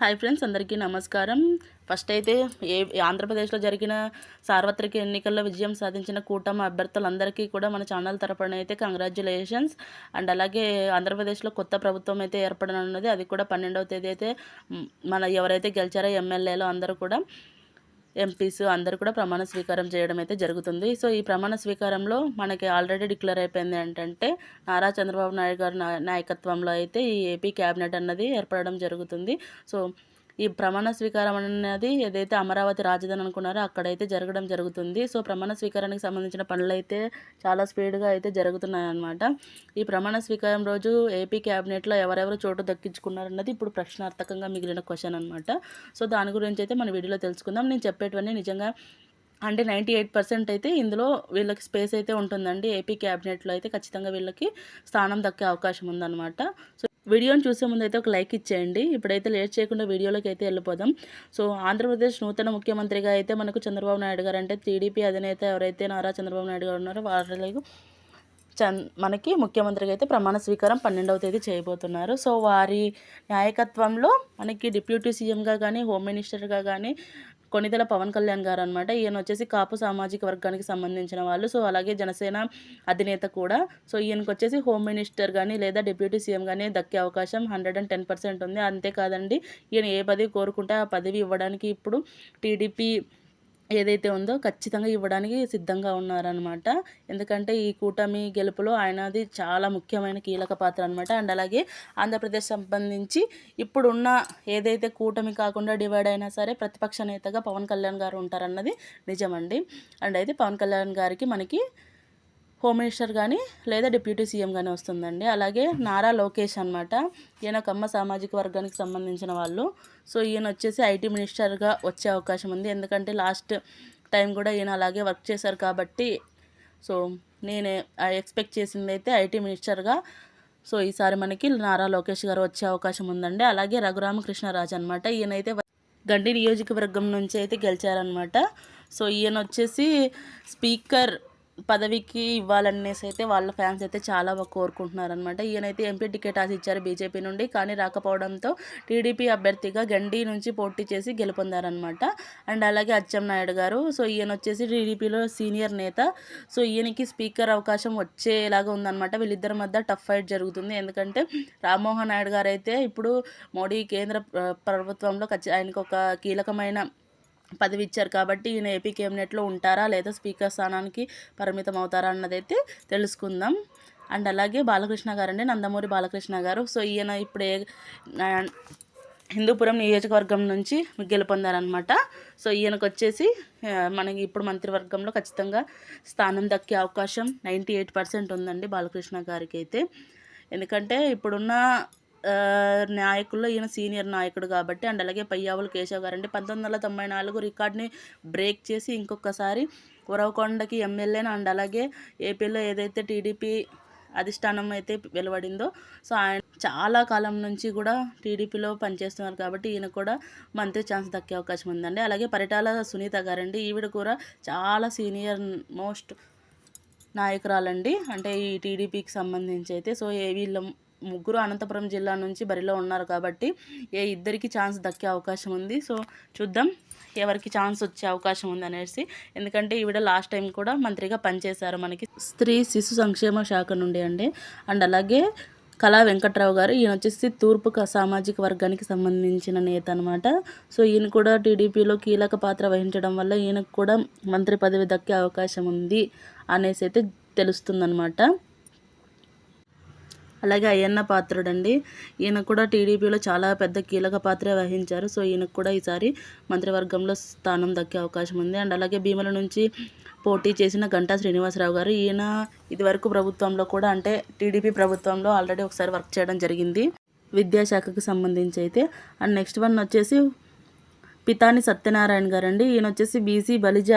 Hi friends అందరికీ నమస్కారం. First అయితే ఏ ఆంధ్రప్రదేశ్లో జరిగిన సార్వత్రిక ఎన్నికల్లో విజయం సాధించిన కూటమి అభ్యర్థులందరికీ కూడా మన ఛానల్ తరపున అయితే కంగ్రాచులేషన్స్. అండ్ అలాగే ఆంధ్రప్రదేశ్లో కొత్త ప్రభుత్వం అయితే ఏర్పడనున్నది అది కూడా పన్నెండవ తేదీ అయితే మన ఎవరైతే గెలిచారో ఎమ్మెల్యేలో అందరూ కూడా. ఎంపీస్ అందరూ కూడా ప్రమాణ స్వీకారం చేయడం అయితే జరుగుతుంది. సో ఈ ప్రమాణ స్వీకారంలో మనకి ఆల్రెడీ డిక్లేర్ అయిపోయింది ఏంటంటే నారా చంద్రబాబు నాయుడు గారి నా- నాయకత్వంలో అయితే ఈ ఏపీ క్యాబినెట్ అన్నది ఏర్పడడం జరుగుతుంది. సో ఈ ప్రమాణ స్వీకారం అనేది ఏదైతే అమరావతి రాజధాని అనుకున్నారో అక్కడైతే జరగడం జరుగుతుంది. సో ప్రమాణ స్వీకారానికి సంబంధించిన పనులు అయితే చాలా స్పీడ్గా అయితే జరుగుతున్నాయి అన్నమాట ఈ ప్రమాణ స్వీకారం రోజు ఏపీ క్యాబినెట్లో ఎవరెవరు చోటు దక్కించుకున్నారన్నది ఇప్పుడు ప్రశ్నార్థకంగా మిగిలిన క్వశ్చన్ అనమాట సో దాని గురించి అయితే మన వీడియోలో తెలుసుకుందాం. నేను చెప్పేటివన్నీ నిజంగా అంటే నైంటీ ఎయిట్ పర్సెంట్ అయితే ఇందులో వీళ్ళకి స్పేస్ అయితే ఉంటుందండి. ఏపీ క్యాబినెట్లో అయితే ఖచ్చితంగా వీళ్ళకి స్థానం దక్కే అవకాశం ఉందన్నమాట. సో వీడియోని చూసే ముందు అయితే ఒక లైక్ ఇచ్చేయండి. ఇప్పుడైతే లేట్ చేయకుండా వీడియోలోకి అయితే వెళ్ళిపోదాం. సో ఆంధ్రప్రదేశ్ నూతన ముఖ్యమంత్రిగా అయితే మనకు చంద్రబాబు నాయుడు గారు అంటే టీడీపీ అధినేత ఎవరైతే నారా చంద్రబాబు నాయుడు గారు ఉన్నారో వాళ్ళకి చన్ మనకి ముఖ్యమంత్రిగా అయితే ప్రమాణ స్వీకారం పన్నెండవ తేదీ చేయబోతున్నారు. సో వారి నాయకత్వంలో మనకి డిప్యూటీ సీఎంగా కానీ హోమ్ మినిస్టర్గా కానీ కొనిదెల పవన్ కళ్యాణ్ గారు అనమాట ఈయన వచ్చేసి కాపు సామాజిక వర్గానికి సంబంధించిన వాళ్ళు. సో అలాగే జనసేన అధినేత కూడా. సో ఈయనకు వచ్చేసి హోమ్ మినిస్టర్ కానీ లేదా డిప్యూటీ సీఎం కానీ దక్కే అవకాశం హండ్రెడ్ అండ్ టెన్ పర్సెంట్ ఉంది. అంతేకాదండి ఈయన ఏ పదవి కోరుకుంటే ఆ పదవి ఇవ్వడానికి ఇప్పుడు టీడీపీ ఏదైతే ఉందో ఖచ్చితంగా ఇవ్వడానికి సిద్ధంగా ఉన్నారనమాట ఎందుకంటే ఈ కూటమి గెలుపులో ఆయనది చాలా ముఖ్యమైన కీలక పాత్ర అనమాట అండ్ అలాగే ఆంధ్రప్రదేశ్ సంబంధించి ఇప్పుడున్న ఏదైతే కూటమి కాకుండా డివైడ్ అయినా సరే ప్రతిపక్ష నేతగా పవన్ కళ్యాణ్ గారు ఉంటారన్నది నిజమండి. అండ్ అయితే పవన్ కళ్యాణ్ గారికి మనకి హోమ్ మినిస్టర్ కానీ లేదా డిప్యూటీ సీఎం కానీ వస్తుందండి. అలాగే నారా లోకేష్ అనమాట ఈయన కమ్మ సామాజిక వర్గానికి సంబంధించిన వాళ్ళు. సో ఈయన వచ్చేసి ఐటీ మినిస్టర్గా వచ్చే అవకాశం ఉంది. ఎందుకంటే లాస్ట్ టైం కూడా ఈయన అలాగే వర్క్ చేశారు కాబట్టి సో నేను ఎక్స్పెక్ట్ చేసింది అయితే ఐటీ మినిస్టర్గా సో ఈసారి మనకి నారా లోకేష్ గారు వచ్చే అవకాశం ఉందండి. అలాగే రఘురామకృష్ణరాజు అనమాట ఈయనైతే గండి నియోజకవర్గం నుంచి అయితే గెలిచారనమాట సో ఈయన వచ్చేసి స్పీకర్ పదవికి ఇవ్వాలనేసి అయితే వాళ్ళ ఫ్యాన్స్ అయితే చాలా కోరుకుంటున్నారనమాట ఈయనైతే ఎంపీ టికెట్ ఆశ ఇచ్చారు బీజేపీ నుండి కానీ రాకపోవడంతో టీడీపీ అభ్యర్థిగా గండి నుంచి పోటీ చేసి గెలుపొందారనమాట అండ్ అలాగే అచ్చెం నాయుడు గారు సో ఈయన వచ్చేసి టీడీపీలో సీనియర్ నేత. సో ఈయనకి స్పీకర్ అవకాశం వచ్చేలాగా ఉందన్నమాట. వీళ్ళిద్దరి మధ్య టఫ్ ఫైట్ జరుగుతుంది. ఎందుకంటే రామ్మోహన్ నాయుడు గారు అయితే ఇప్పుడు మోడీ కేంద్ర ప్రభుత్వంలో ఖచ్చి ఆయనకు ఒక కీలకమైన పదవి ఇచ్చారు కాబట్టి ఈయన ఏపీ కేబినెట్లో ఉంటారా లేదా స్పీకర్ స్థానానికి పరిమితం అవుతారా అన్నదైతే తెలుసుకుందాం. అండ్ అలాగే బాలకృష్ణ గారు అండి నందమూరి బాలకృష్ణ గారు. సో ఈయన ఇప్పుడు ఏ హిందూపురం నియోజకవర్గం నుంచి గెలుపొందారనమాట సో ఈయనకు వచ్చేసి మనకి ఇప్పుడు మంత్రివర్గంలో ఖచ్చితంగా స్థానం దక్కే అవకాశం నైంటీ ఎయిట్ పర్సెంట్ ఉందండి బాలకృష్ణ గారికి అయితే ఎందుకంటే ఇప్పుడున్న నాయకుల్లో ఈయన సీనియర్ నాయకుడు కాబట్టి అండ్ అలాగే పయ్యావులు కేశవ్ గారు అంటే పంతొమ్మిది వందల తొంభై నాలుగు రికార్డ్ని బ్రేక్ చేసి ఇంకొకసారి ఉరవకొండకి ఎమ్మెల్యేని అండ్ అలాగే ఏపీలో ఏదైతే టీడీపీ అధిష్టానం అయితే వెలువడిందో సో ఆయన చాలా కాలం నుంచి కూడా టీడీపీలో పనిచేస్తున్నారు కాబట్టి ఈయన కూడా మంత్రి ఛాన్స్ దక్కే అవకాశం ఉందండి. అలాగే పరిటాల సునీత గారండి. ఈవిడ కూడా చాలా సీనియర్ మోస్ట్ నాయకురాలండి. అంటే ఈ టీడీపీకి సంబంధించి అయితే. సో ఏ వీళ్ళ ముగ్గురు అనంతపురం జిల్లా నుంచి బరిలో ఉన్నారు కాబట్టి ఏ ఇద్దరికి ఛాన్స్ దక్కే అవకాశం ఉంది. సో చూద్దాం ఎవరికి ఛాన్స్ వచ్చే అవకాశం ఉంది అనేసి. ఎందుకంటే ఈవిడ లాస్ట్ టైం కూడా మంత్రిగా పనిచేశారు మనకి. స్త్రీ శిశు సంక్షేమ శాఖ నుండి అండి. అండ్ అలాగే కళా వెంకట్రావు గారు ఈయన వచ్చేసి తూర్పు సామాజిక వర్గానికి సంబంధించిన నేత అనమాట సో ఈయన కూడా టీడీపీలో కీలక పాత్ర వహించడం వల్ల ఈయనకు కూడా మంత్రి పదవి దక్కే అవకాశం ఉంది అనేసి అయితే తెలుస్తుందన్నమాట. అలాగే అయ్యన్న పాత్రుడండి. ఈయన కూడా టీడీపీలో చాలా పెద్ద కీలక పాత్ర వహించారు. సో ఈయనకు కూడా ఈసారి మంత్రివర్గంలో స్థానం దక్కే అవకాశం ఉంది. అండ్ అలాగే భీమల నుంచి పోటీ చేసిన గంటా శ్రీనివాసరావు గారు ఈయన ఇదివరకు ప్రభుత్వంలో కూడా అంటే టీడీపీ ప్రభుత్వంలో ఆల్రెడీ ఒకసారి వర్క్ చేయడం జరిగింది విద్యాశాఖకు సంబంధించి అయితే. అండ్ నెక్స్ట్ వన్ వచ్చేసి పితాని సత్యనారాయణ గారు అండి ఈయన వచ్చేసి బీసీ బలిజ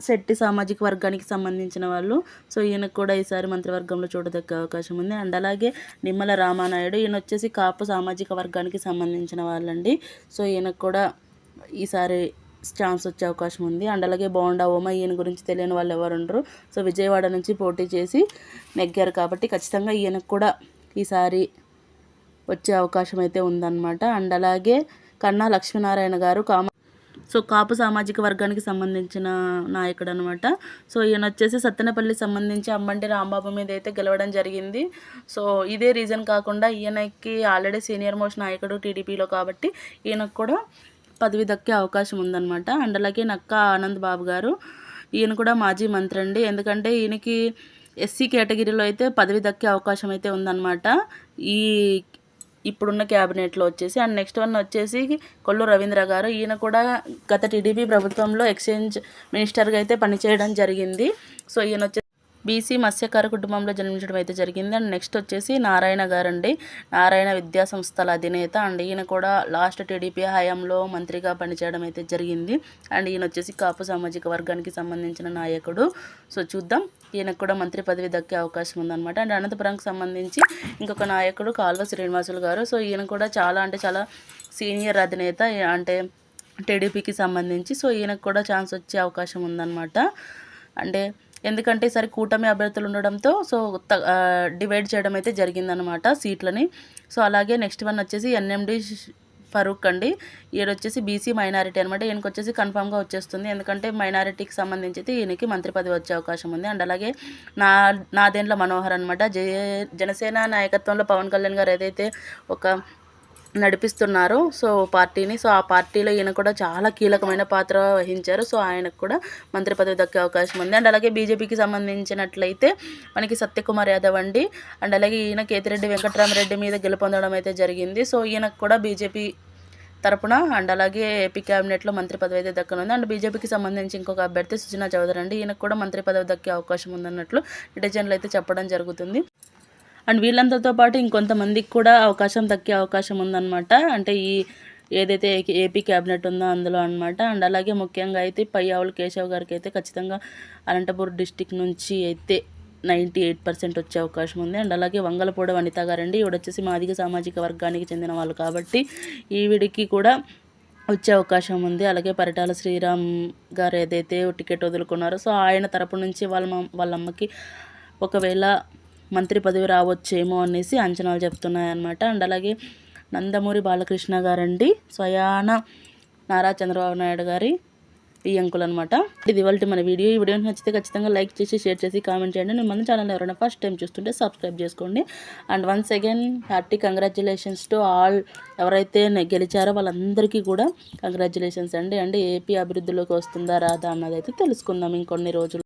శెట్టి సామాజిక వర్గానికి సంబంధించిన వాళ్ళు. సో ఈయనకు కూడా ఈసారి మంత్రివర్గంలో చూడదగ్గ అవకాశం ఉంది. అండ్ అలాగే నిమ్మల రామానాయుడు ఈయన వచ్చేసి కాపు సామాజిక వర్గానికి సంబంధించిన వాళ్ళండి. సో ఈయనకు కూడా ఈసారి ఛాన్స్ వచ్చే అవకాశం ఉంది. అండ్ అలాగే బోండా ఓమ ఈయన గురించి తెలియని వాళ్ళు ఎవరు ఉండరు సో విజయవాడ నుంచి పోటీ చేసి నెగ్గారు కాబట్టి ఖచ్చితంగా ఈయనకు కూడా ఈసారి వచ్చే అవకాశం అయితే ఉందన్నమాట. అండ్ అలాగే కన్నా లక్ష్మీనారాయణ గారు కామ సో కాపు సామాజిక వర్గానికి సంబంధించిన నాయకుడు అనమాట సో ఈయన వచ్చేసి సత్తెనపల్లి సంబంధించి అమ్మంటి రాంబాబు మీద అయితే గెలవడం జరిగింది. సో ఇదే రీజన్ కాకుండా ఈయనకి ఆల్రెడీ సీనియర్ మోస్ట్ నాయకుడు టీడీపీలో కాబట్టి ఈయనకు కూడా పదవి దక్కే అవకాశం ఉందన్నమాట. అండ్ అలాగే నక్క ఆనంద్ బాబు గారు ఈయన కూడా మాజీ మంత్రి అండి. ఎందుకంటే ఈయనకి ఎస్సీ కేటగిరీలో అయితే పదవి దక్కే అవకాశం అయితే ఉందన్నమాట. ఈ ఇప్పుడున్న క్యాబినెట్లో వచ్చేసి అండ్ నెక్స్ట్ వన్ వచ్చేసి కొల్లు రవీంద్ర గారు. ఈయన కూడా గత టీడీపీ ప్రభుత్వంలో ఎక్స్చేంజ్ మినిస్టర్గా అయితే పనిచేయడం జరిగింది. సో ఈయన వచ్చేసి బీసీ మత్స్యకార కుటుంబంలో జన్మించడం అయితే జరిగింది. అండ్ నెక్స్ట్ వచ్చేసి నారాయణ గారు అండి నారాయణ విద్యా సంస్థల అధినేత అండ్ ఈయన కూడా లాస్ట్ టీడీపీ హయాంలో మంత్రిగా పనిచేయడం అయితే జరిగింది. అండ్ ఈయన వచ్చేసి కాపు సామాజిక వర్గానికి సంబంధించిన నాయకుడు. సో చూద్దాం. ఈయనకు కూడా మంత్రి పదవి దక్కే అవకాశం ఉందన్నమాట. అండ్ అనంతపురంకి సంబంధించి ఇంకొక నాయకుడు కాల్వ శ్రీనివాసులు గారు. సో ఈయన కూడా చాలా అంటే చాలా సీనియర్ అధినేత అంటే టీడీపీకి సంబంధించి. సో ఈయనకు కూడా ఛాన్స్ వచ్చే అవకాశం ఉందన్నమాట. అంటే ఎందుకంటే ఈసారి కూటమి అభ్యర్థులు ఉండడంతో సో త- డివైడ్ చేయడం అయితే జరిగిందనమాట సీట్లని. సో అలాగే నెక్స్ట్ వన్ వచ్చేసి ఎన్ఎండి ఫరూక్ అండి. ఈయన వచ్చేసి బీసీ మైనారిటీ అనమాట ఈయనకి వచ్చేసి కన్ఫామ్గా వచ్చేస్తుంది. ఎందుకంటే మైనారిటీకి సంబంధించి ఈయనకి మంత్రి పదవి వచ్చే అవకాశం ఉంది. అండ్ అలాగే నా నాదేండ్ల మనోహర్ అనమాట జయ జనసేన నాయకత్వంలో పవన్ కళ్యాణ్ గారు ఏదైతే ఒక నడిపిస్తున్నారు. సో పార్టీని సో ఆ పార్టీలో ఈయన కూడా చాలా కీలకమైన పాత్ర వహించారు. సో ఆయనకు కూడా మంత్రి పదవి దక్కే అవకాశం ఉంది. అండ్ అలాగే బీజేపీకి సంబంధించినట్లయితే మనకి సత్యకుమార్ యాదవ్ అండి. అండ్ అలాగే ఈయన కేతిరెడ్డి వెంకటరామరెడ్డి మీద గెలుపొందడం అయితే జరిగింది. సో ఈయనకు కూడా బీజేపీ తరపున అండ్ అలాగే ఏపీ క్యాబినెట్లో మంత్రి పదవి అయితే దక్కనుంది. అండ్ బీజేపీకి సంబంధించి ఇంకొక అభ్యర్థి సుజనా చౌదరి అండి. ఈయనకు కూడా మంత్రి పదవి దక్కే అవకాశం ఉందన్నట్లు నెటిజన్లు అయితే చెప్పడం జరుగుతుంది. అండ్ వీళ్ళందరితో పాటు ఇంకొంతమందికి కూడా అవకాశం దక్కే అవకాశం ఉందన్నమాట. అంటే ఈ ఏదైతే ఏపీ క్యాబినెట్ ఉందో అందులో అనమాట అండ్ అలాగే ముఖ్యంగా అయితే పయ్యావుల కేశవ్ గారికి అయితే ఖచ్చితంగా అనంతపూర్ డిస్టిక్ నుంచి అయితే నైంటీ ఎయిట్ పర్సెంట్ వచ్చే అవకాశం ఉంది. అండ్ అలాగే వంగలపూడ వనిత గారండి. ఈవిడ వచ్చేసి మాదిగ సామాజిక వర్గానికి చెందిన వాళ్ళు కాబట్టి ఈవిడికి కూడా వచ్చే అవకాశం ఉంది. అలాగే పరిటాల శ్రీరామ్ గారు ఏదైతే టికెట్ వదులుకున్నారో సో ఆయన తరపు నుంచి వాళ్ళ మమ్- వాళ్ళ అమ్మకి ఒకవేళ మంత్రి పదవి రావచ్చేమో అనేసి అంచనాలు చెప్తున్నాయన్నమాట. అండ్ అలాగే నందమూరి బాలకృష్ణ గారండి స్వయాన నారా చంద్రబాబు నాయుడు గారి ఈ అనమాట ఇది ఇవాళ మన వీడియో. ఈ వీడియో నచ్చితే ఖచ్చితంగా లైక్ చేసి షేర్ చేసి కామెంట్ చేయండి. నేను మన ఛానల్ ఎవరైనా ఫస్ట్ టైం చూస్తుంటే సబ్స్క్రైబ్ చేసుకోండి. And once again happy congratulations to all. ఎవరైతే గెలిచారో వాళ్ళందరికీ కూడా కంగ్రాచులేషన్స్ అండి. అండ్ ఏపీ అభివృద్ధిలోకి వస్తుందా రాదా అన్నది అయితే తెలుసుకుందాం ఇంకొన్ని రోజులు.